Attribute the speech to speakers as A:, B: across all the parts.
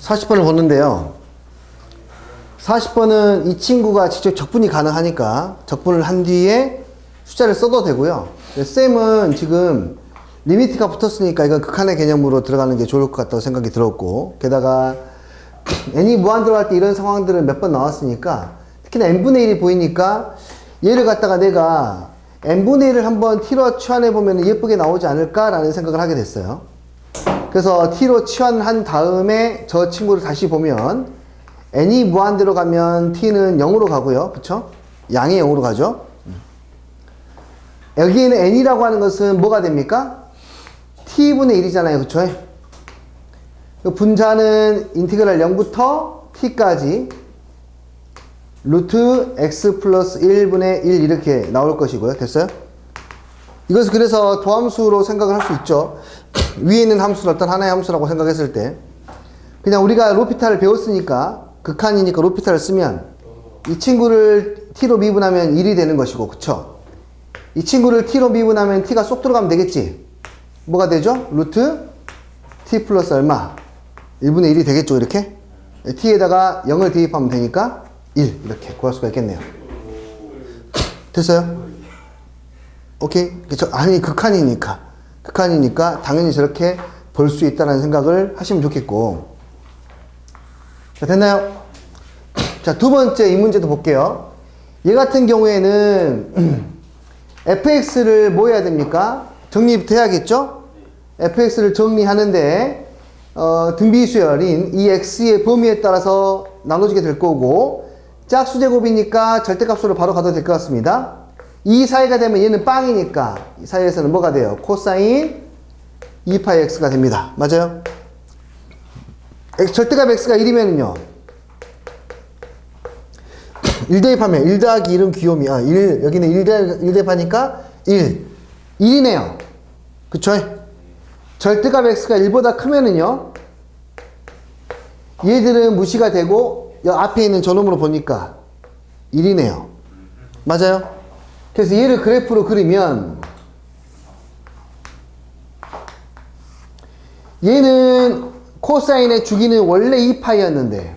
A: 40번을 보는데요. 40번은 이 친구가 직접 적분이 가능하니까 적분을 한 뒤에 숫자를 써도 되고요. 쌤은 지금 리미트가 붙었으니까 이건 극한의 개념으로 들어가는 게 좋을 것 같다고 생각이 들었고 게다가 n이 무한 들어갈 때 이런 상황들은 몇 번 나왔으니까 특히나 n분의 1이 보이니까 얘를 갖다가 내가 n분의 1을 한번 t로 치환해 보면 예쁘게 나오지 않을까라는 생각을 하게 됐어요. 그래서 t로 치환한 다음에 저 친구를 다시 보면 n이 무한대로 가면 t는 0으로 가고요. 그쵸? 양이 0으로 가죠. 여기에는 n이라고 하는 것은 뭐가 됩니까? t분의 1이잖아요. 그쵸? 그 분자는 인티그랄 0부터 t까지 루트 x 플러스 1분의 1 이렇게 나올 것이고요. 됐어요? 이것을 그래서 도함수로 생각을 할 수 있죠. 위에 있는 함수를 어떤 하나의 함수라고 생각했을 때 그냥 우리가 로피탈을 배웠으니까 극한이니까 로피탈을 쓰면 이 친구를 t로 미분하면 1이 되는 것이고 그쵸? 이 친구를 t로 미분하면 t가 쏙 들어가면 되겠지? 뭐가 되죠? 루트 t 플러스 얼마? 1분의 1이 되겠죠 이렇게? t에다가 0을 대입하면 되니까 1 이렇게 구할 수가 있겠네요 됐어요? 오케이? 저, 아니 극한이니까 극한이니까 당연히 저렇게 볼수 있다는 생각을 하시면 좋겠고 자 됐나요? 자 두 번째 이 문제도 볼게요 얘 같은 경우에는 fx를 뭐 해야 됩니까? 정리부터 해야겠죠? fx를 정리하는데 어, 등비수열인 이 x의 범위에 따라서 나눠지게 될 거고 짝수제곱이니까 절대값으로 바로 가도 될 것 같습니다. 이 사이가 되면 얘는 빵이니까 이 사이에서는 뭐가 돼요? 코사인 2파이 x가 됩니다. 맞아요? 절대값 x가 1이면은요 1 대입하면 1 더하기 1은 귀요미 아, 1 여기는 1, 대, 1 대입하니까 1 1이네요. 그쵸? 절대값 x가 1보다 크면은요 얘들은 무시가 되고 여 앞에 있는 저놈으로 보니까 1이네요 맞아요? 그래서 얘를 그래프로 그리면 얘는 코사인의 주기는 원래 2파이였는데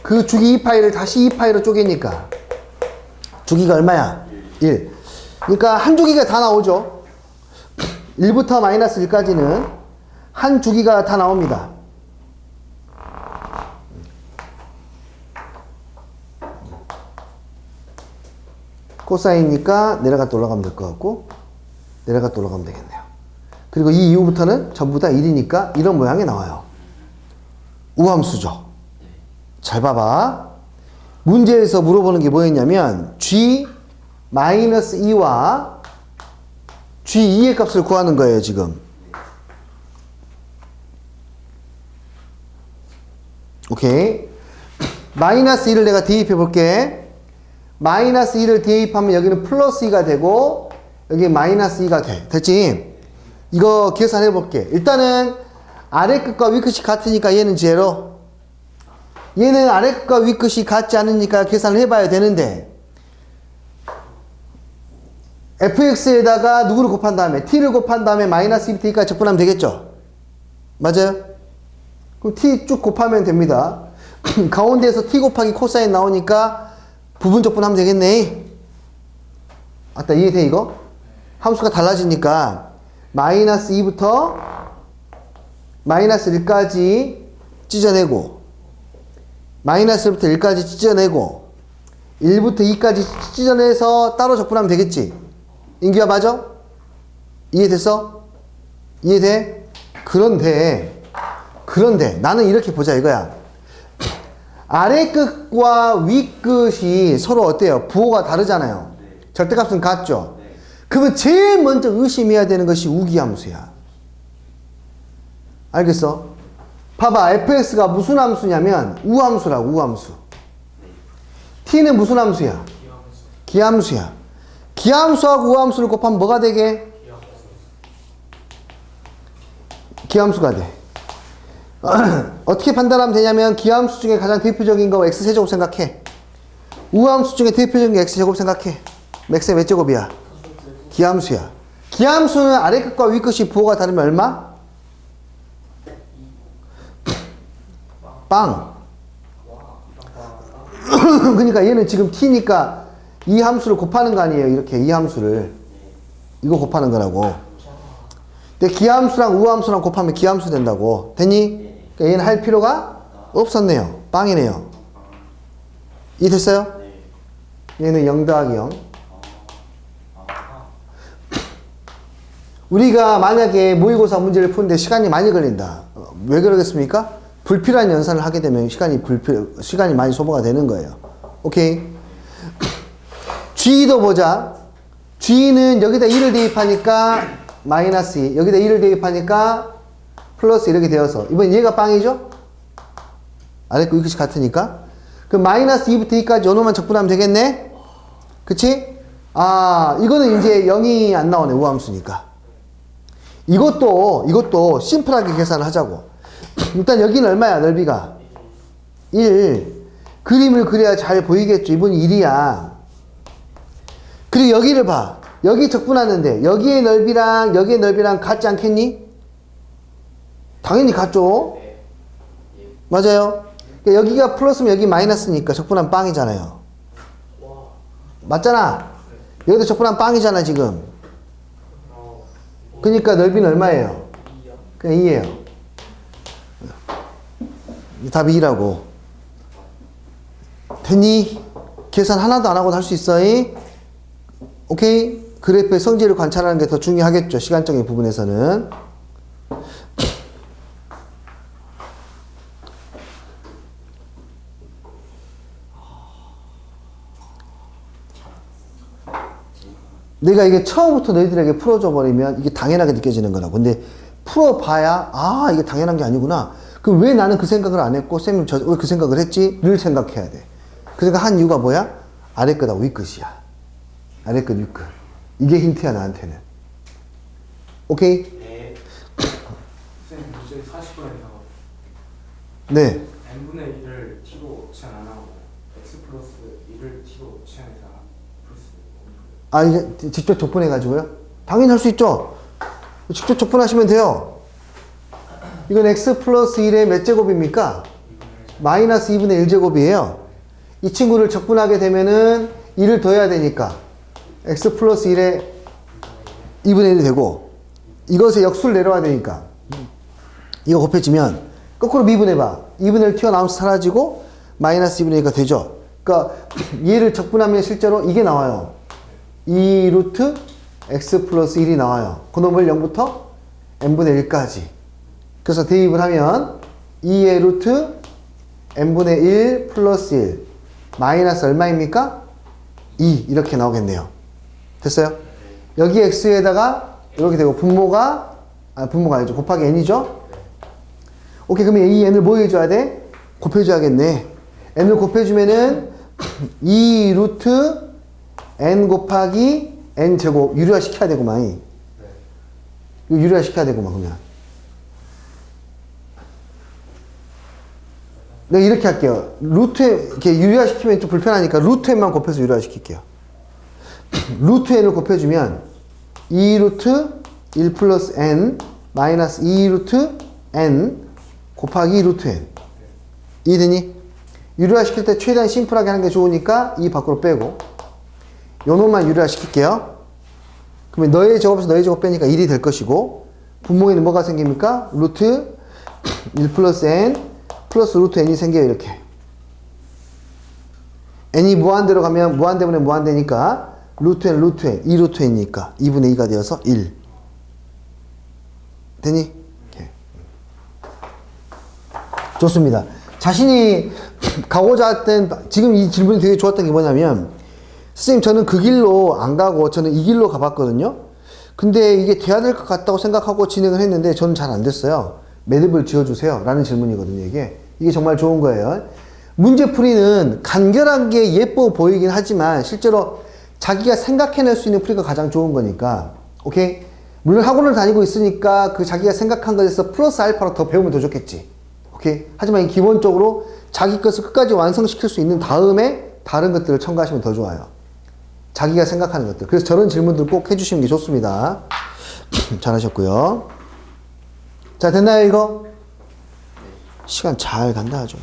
A: 그 주기 2파이를 다시 2파이로 쪼개니까 주기가 얼마야? 1 그러니까 한 주기가 다 나오죠 1부터 마이너스 1까지는 한 주기가 다 나옵니다. 코사인이니까 내려갔다 올라가면 될 것 같고 내려갔다 올라가면 되겠네요. 그리고 이 이후부터는 전부 다 1이니까 이런 모양이 나와요. 우함수죠. 잘 봐봐. 문제에서 물어보는 게 뭐였냐면 g 마이너스 2와 G2의 값을 구하는 거예요, 지금. 오케이. 마이너스 1을 내가 대입해 볼게. 마이너스 1을 대입하면 여기는 플러스 2가 되고, 여기 마이너스 2가 돼. 됐지? 이거 계산해 볼게. 일단은 아래 끝과 위 끝이 같으니까 얘는 제로. 얘는 아래 끝과 위 끝이 같지 않으니까 계산을 해봐야 되는데, fx에다가 누구를 곱한 다음에 t를 곱한 다음에 마이너스 2t까지 적분하면 되겠죠? 맞아요? 그럼 t 쭉 곱하면 됩니다. 가운데에서 t 곱하기 코사인 나오니까 부분 적분 하면 되겠네. 아따 이해돼 이거? 함수가 달라지니까 마이너스 2부터 마이너스 1까지 찢어내고 마이너스 1부터 1까지 찢어내고 1부터 2까지 찢어내서 따로 적분하면 되겠지? 인규야 맞아? 이해됐어? 이해돼? 그런데 그런데 나는 이렇게 보자 이거야 아래 끝과 위 끝이 서로 어때요? 부호가 다르잖아요 절대값은 같죠? 그러면 제일 먼저 의심해야 되는 것이 우기함수야 알겠어? 봐봐 fx가 무슨 함수냐면 우함수라고 우함수 t는 무슨 함수야? 기함수야 기함수하고 우함수를 곱하면 뭐가 되게? 기함수가 돼. 어떻게 판단하면 되냐면 기함수 중에 가장 대표적인 거 x세제곱 생각해. 우함수 중에 대표적인 게 x제곱 생각해. x의 몇 제곱이야? 기함수야. 기함수는 아래 끝과 위 끝이 부호가 다르면 얼마? 빵. 그러니까 얘는 지금 t니까 이 함수를 곱하는 거 아니에요. 이렇게 이 함수를. 이거 곱하는 거라고. 근데 기함수랑 우함수랑 곱하면 기함수 된다고. 됐니? 그러니까 얘는 할 필요가 없었네요. 빵이네요. 이 됐어요? 얘는 0 더하기 0. 우리가 만약에 모의고사 문제를 푸는데 시간이 많이 걸린다. 어, 왜 그러겠습니까? 불필요한 연산을 하게 되면 시간이 불필요, 시간이 많이 소모가 되는 거예요. 오케이. G도 보자. G는 여기다 1을 대입하니까 마이너스 2. 여기다 1을 대입하니까 플러스 이렇게 되어서. 이번 얘가 빵이죠? 아래 거 이것이 같으니까. 그럼 마이너스 2부터 2까지 요놈만 적분하면 되겠네? 그치? 아, 이거는 이제 0이 안 나오네. 우함수니까. 이것도, 이것도 심플하게 계산을 하자고. 일단 여기는 얼마야, 넓이가? 1. 그림을 그려야 잘 보이겠죠. 이분이 1이야. 그리고 여기를 봐. 여기 적분하는데, 여기의 넓이랑 여기의 넓이랑 같지 않겠니? 당연히 같죠? 맞아요. 그러니까 여기가 플러스면 여기 마이너스니까 적분하면 빵이잖아요. 맞잖아. 여기도 적분하면 빵이잖아, 지금. 그러니까 넓이는 얼마예요? 그냥 2예요. 답이 2라고. 됐니? 계산 하나도 안 하고 할 수 있어? 이? 오케이? 그래프의 성질을 관찰하는 게 더 중요하겠죠. 시간적인 부분에서는. 내가 이게 처음부터 너희들에게 풀어줘 버리면 이게 당연하게 느껴지는 거라고. 근데 풀어봐야 아 이게 당연한 게 아니구나. 그럼 왜 나는 그 생각을 안 했고 쌤은 왜그 생각을 했지?를 생각해야 돼. 그 생각 한 이유가 뭐야? 아래 끝하고 위 끝이야. 아래 끝, 위 끝. 이게 힌트야 나한테는. 오케이?
B: 네. 문제 40번에서
A: 네.
B: n분의 1을 t로 치환 안 하고 x 플러스 1을 t로 플러스
A: 아 이제 직접 적분해 가지고요. 당연히 할 수 있죠. 직접 적분하시면 돼요. 이건 x 플러스 1의 몇 제곱입니까? 마이너스 2분의 1제곱이에요. 이 친구를 적분하게 되면은 1을 더해야 되니까 x 플러스 1의 2분의 1이 되고 이것의 역수를 내려와야 되니까 이거 곱해지면 거꾸로 미분해봐. 2분의 1 튀어나오면서 사라지고 마이너스 2분의 1가 되죠. 그러니까 얘를 적분하면 실제로 이게 나와요. 2 루트 x 플러스 1이 나와요. 그놈을 0부터 n분의 1까지. 그래서 대입을 하면 2의 루트 n분의 1 플러스 1 마이너스 얼마입니까? 2 이렇게 나오겠네요. 됐어요? 여기 x에다가 이렇게 되고 분모가 아 분모가 아니죠. 곱하기 n이죠. 오케이 그러면 이 n을 뭐 해줘야 돼? 곱해줘야겠네. n을 곱해주면은 2 루트 n 곱하기 n 제곱 유리화 시켜야 되구만. 이거 유리화 시켜야 되구만 그러면. 내가 이렇게 할게요. 루트에 이렇게 유리화 시키면 좀 불편하니까 루트에만 곱해서 유리화 시킬게요. 루트 n을 곱해주면 2 루트 1 플러스 n 마이너스 2 루트 n 곱하기 루트 n 이해되니? 유리화 시킬 때 최대한 심플하게 하는 게 좋으니까 이 밖으로 빼고 요 놈만 유리화 시킬게요. 그러면 너의 제곱에서 너의 제곱 빼니까 1이 될 것이고 분모에는 뭐가 생깁니까? 루트 1 플러스 n 플러스 루트 n이 생겨요 이렇게 n이 무한대로 가면 무한대분의 무한대니까 루트 n 루트 n 2 루트 n이니까 2분의 2가 되어서 1 되니? 오케이. 좋습니다. 자신이 가고자 했던 지금 이 질문이 되게 좋았던 게 뭐냐면 선생님 저는 그 길로 안 가고 저는 이 길로 가봤거든요. 근데 이게 돼야 될 것 같다고 생각하고 진행을 했는데 저는 잘 안 됐어요. 매듭을 지어주세요. 라는 질문이거든요, 이게. 이게 정말 좋은 거예요. 문제풀이는 간결한 게 예뻐 보이긴 하지만 실제로 자기가 생각해낼 수 있는 풀이가 가장 좋은 거니까. 오케이? 물론 학원을 다니고 있으니까 그 자기가 생각한 것에서 플러스 알파로 더 배우면 더 좋겠지. 오케이? 하지만 기본적으로 자기 것을 끝까지 완성시킬 수 있는 다음에 다른 것들을 첨가하시면 더 좋아요. 자기가 생각하는 것들. 그래서 저런 질문들 꼭 해주시는 게 좋습니다. 잘하셨고요. 자, 됐나요, 이거? 시간 잘 간다 아주.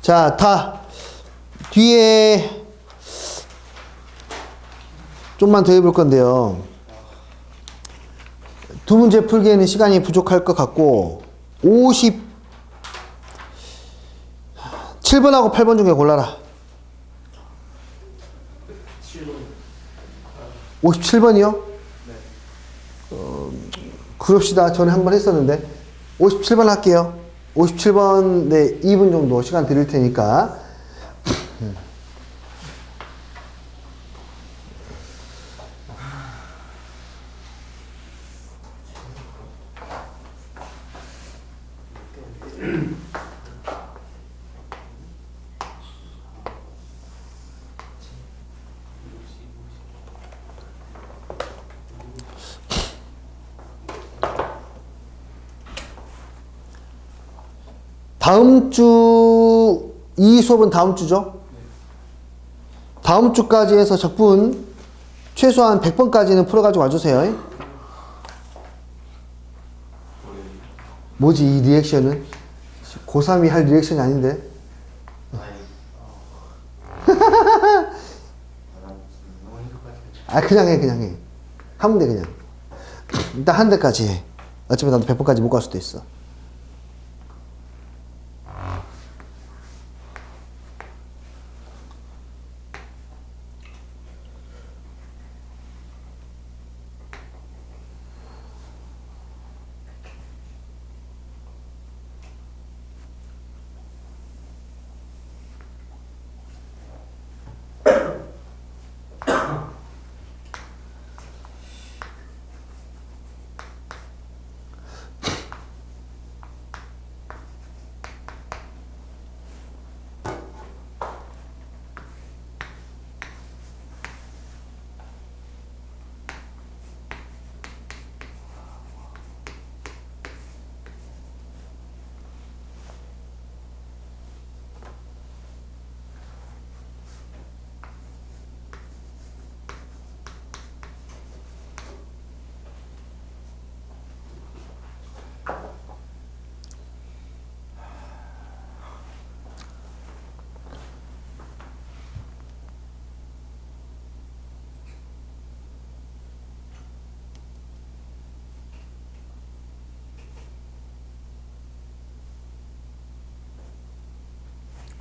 A: 자, 다 뒤에 좀만 더 해볼 건데요. 두 문제 풀기에는 시간이 부족할 것 같고 50 7번하고 8번 중에 골라라. 57번이요? 어, 그럽시다. 전에 한 번 했었는데 57번 할게요. 57번 네 2분 정도 시간 드릴 테니까 다음 주, 이 수업은 다음 주죠? 다음 주까지 해서 적분 최소한 100번까지는 풀어가지고 와주세요. 뭐지, 이 리액션은? 고3이 할 리액션이 아닌데? 아, 그냥 해, 그냥 해. 하면 돼, 그냥. 일단 한 대까지 해. 어차피 나도 100번까지 못 갈 수도 있어.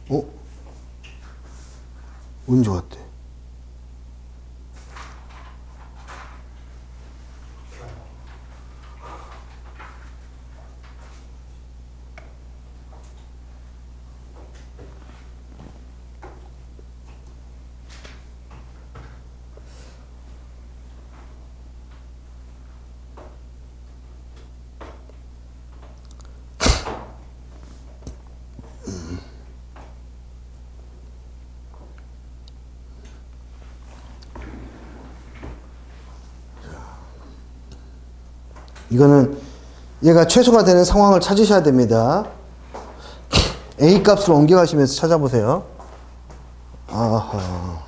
A: 어? 운 좋았대. 이거는 얘가 최소가 되는 상황을 찾으셔야 됩니다. A 값으로 옮겨가시면서 찾아보세요. 아하.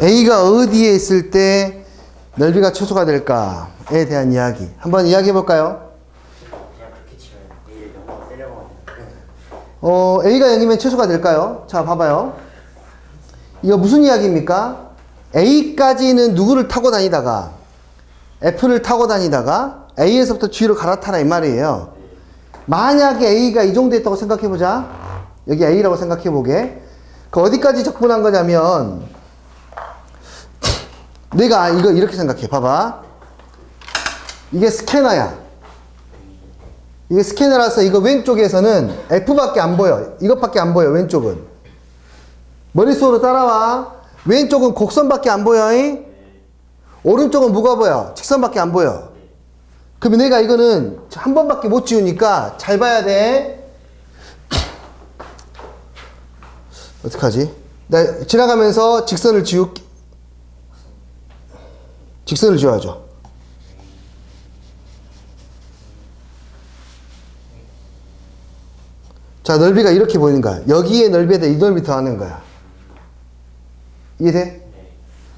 A: A가 어디에 있을 때 넓이가 최소가 될까에 대한 이야기. 한번 이야기해 볼까요?
C: 어,
A: A가 0이면 최소가 될까요? 자, 봐봐요. 이거 무슨 이야기입니까? A까지는 누구를 타고 다니다가 F를 타고 다니다가 A에서부터 G로 갈아타라 이 말이에요. 만약에 A가 이 정도 있다고 생각해 보자. 여기 A라고 생각해 보게. 그 어디까지 적분한 거냐면 내가 이거 이렇게 생각해. 봐봐. 이게 스캐너야. 이게 스캐너라서 이거 왼쪽에서는 F밖에 안 보여. 이것밖에 안 보여. 왼쪽은. 머릿속으로 따라와. 왼쪽은 곡선밖에 안 보여. 잉? 오른쪽은 뭐가 보여? 직선밖에 안 보여. 그러면 내가 이거는 한 번밖에 못 지우니까 잘 봐야 돼. 어떡하지? 나 지나가면서 직선을 지우 직선을 지워야죠. 자, 넓이가 이렇게 보이는 거야. 여기에 넓이에다 이 넓이 더하는 거야. 이해돼?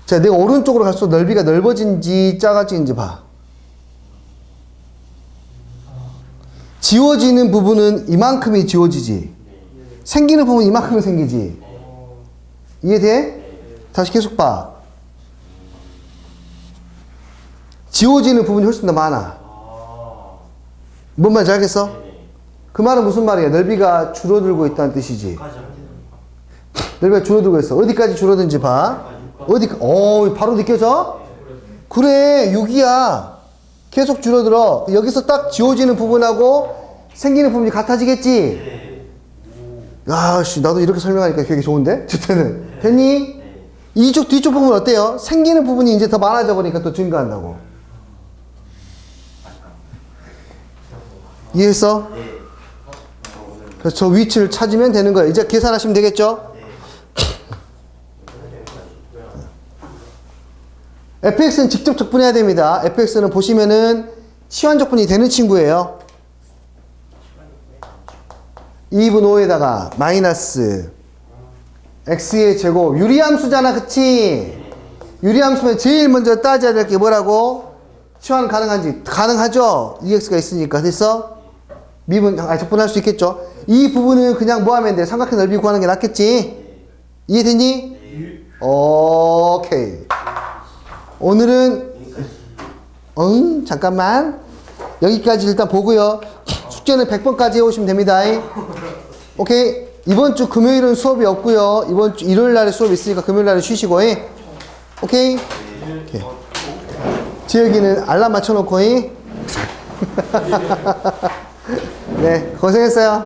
A: 자, 내가 오른쪽으로 갈수록 넓이가 넓어진지 작아지는지 봐. 지워지는 부분은 이만큼이 지워지지. 생기는 부분은 이만큼이 생기지. 이해돼? 다시 계속 봐. 지워지는 부분이 훨씬 더 많아. 뭔 말인지 알겠어? 그 말은 무슨 말이야? 넓이가 줄어들고 있다는 뜻이지. 넓이가 줄어들고 있어. 어디까지 줄어든지 봐. 어디, 어, 바로 느껴져? 그래, 6이야. 계속 줄어들어. 여기서 딱 지워지는 부분하고 생기는 부분이 같아지겠지? 야, 씨, 나도 이렇게 설명하니까 되게 좋은데? 저때는. 됐니? 이쪽, 뒤쪽 부분 어때요? 생기는 부분이 이제 더 많아져 버리니까 또 증가한다고. 이해했어? 그래서 저 위치를 찾으면 되는 거예요. 이제 계산하시면 되겠죠? fx는 직접 적분해야 됩니다. fx는 보시면은 시환 적분이 되는 친구예요. 2분 5에다가 마이너스 x의 제곱 유리함수잖아 그치? 유리함수면 제일 먼저 따져야 될 게 뭐라고? 시환 가능한지 가능하죠? ex가 있으니까 됐어? 미분 아 적분할 수 있겠죠? 이 부분은 그냥 뭐 하면 돼? 삼각형 넓이 구하는 게 낫겠지? 이해됐니? 오케이 오늘은 응 잠깐만 여기까지 일단 보고요 숙제는 100번까지 해오시면 됩니다 오케이 이번 주 금요일은 수업이 없고요 이번 주 일요일 날에 수업 있으니까 금요일 날에 쉬시고 잉? 오케이 오케이 지혁이는 알람 맞춰놓고 잉? 네 고생했어요